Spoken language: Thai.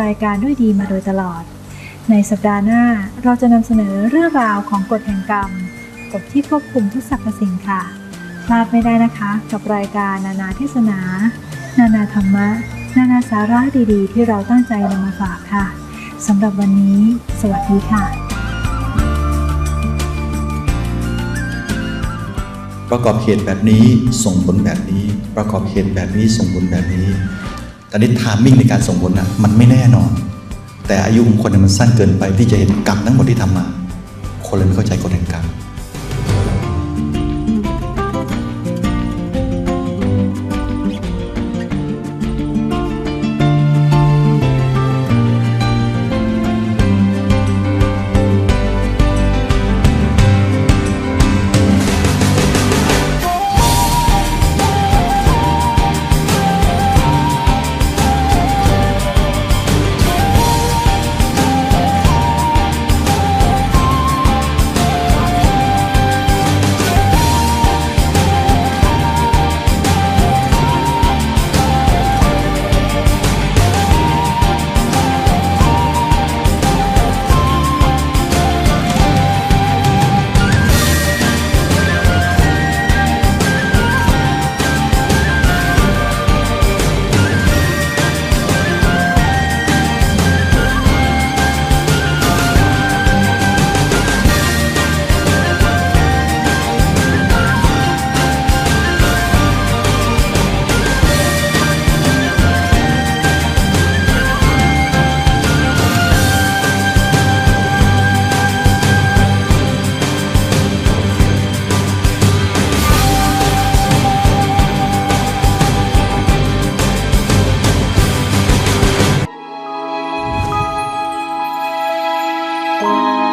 รายการด้วยดีมาโดยตลอด ในสัปดาห์หน้าเราจะนำเสนอเรื่องราวของกฎแห่งกรรมกฎที่ควบคุมทุกสรรพสิ่งค่ะ พลาดไม่ได้นะคะ กับรายการนานาเทศนา นานาธรรมะ นานาสาระดีๆ ที่เราตั้งใจนำมาฝากค่ะสำหรับวันนี้ สวัสดีค่ะ ประกอบเหตุแบบนี้ส่งผลแบบนี้ ประกอบเหตุแบบนี้ส่งผลแบบนี้ ตอนนี้ทามมิ่งในการส่งผลนะมันไม่แน่นอน แต่อายุของคนเนี่ยมันสั้นเกินไปที่จะเห็นกรรมทั้งหมดที่ทำมา คนเลยไม่เข้าใจกฎแห่งกรรม Música